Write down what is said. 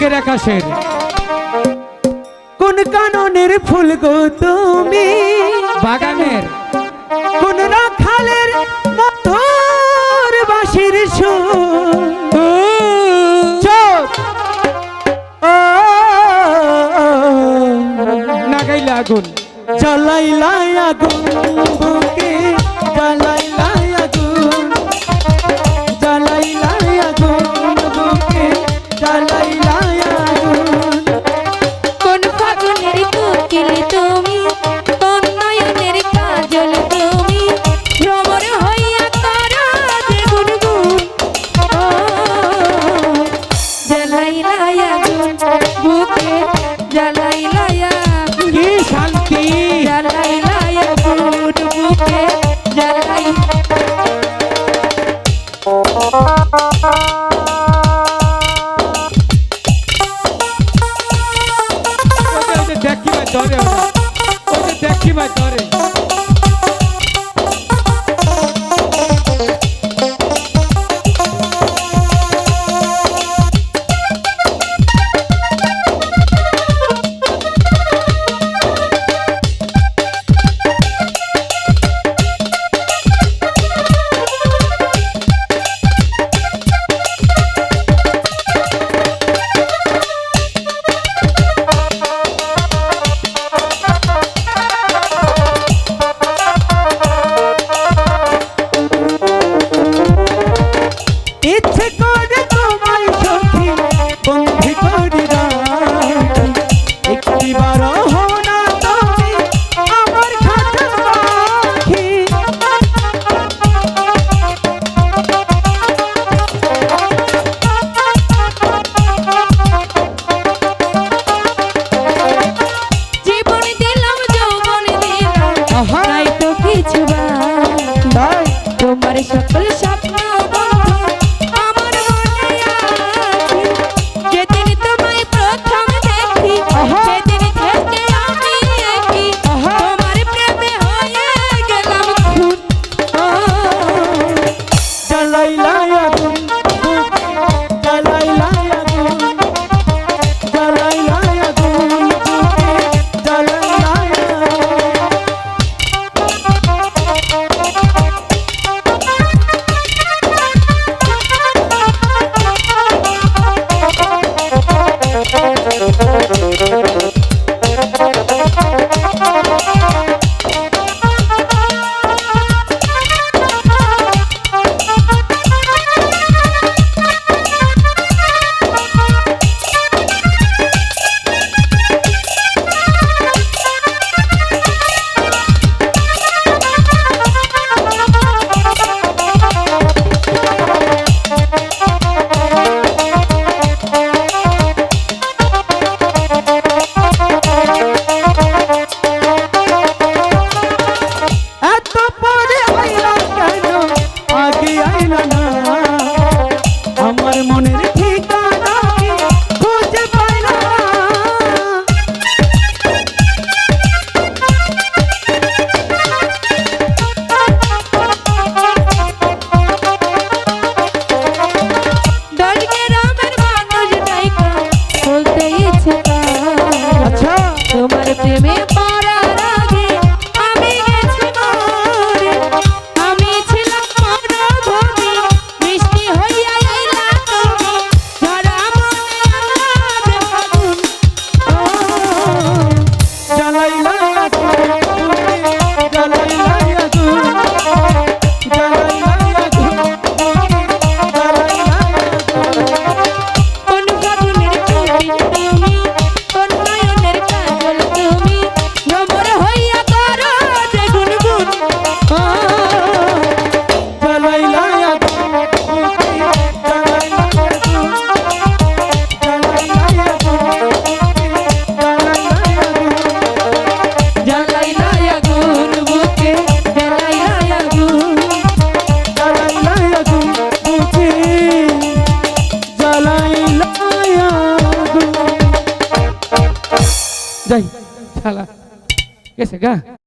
আকাশের আকাশের কোন কাননের ফুল গো তুমি? বাগানের। কোন রাখালের মধুর বাঁশির নাগাইলা আগুন। জ্বালাইলা আগুন জ্বালাই দেখি ভাই ধরে ওটা দেখি ভাই ধরে sala. ¿Qué se acá?